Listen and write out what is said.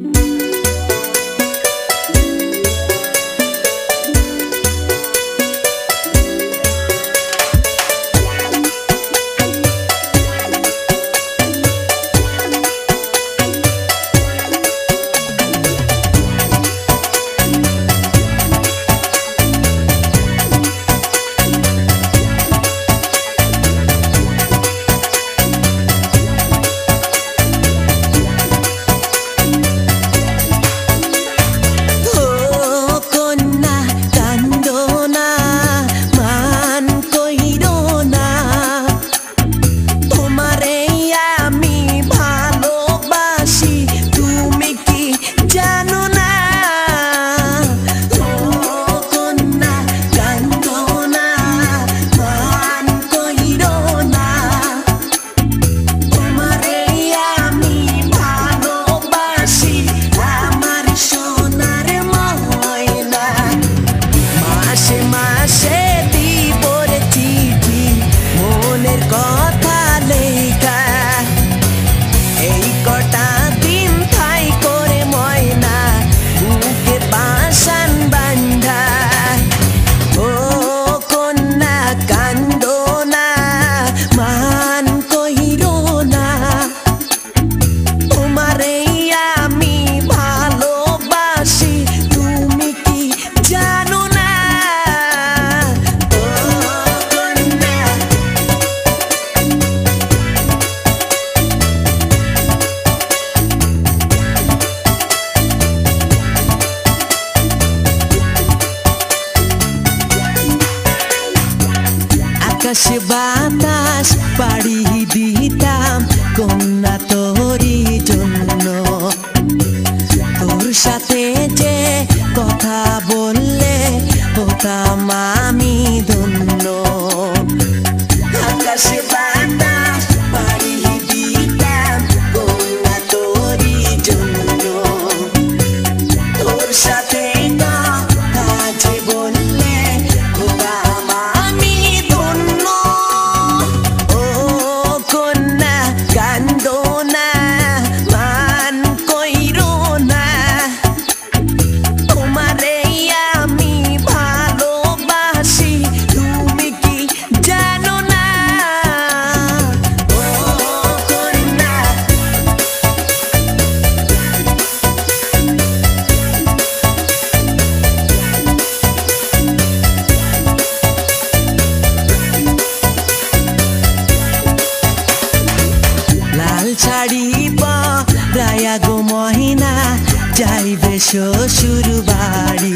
Música আকাশ বাতাস পাড়ি দিতাম কন্যা তোরই জন্য। তোর সাথে যে কথা বললে হতাম আমি ধন্য। আকাশ বাতাস যাইবে শ্বশুর বাড়ি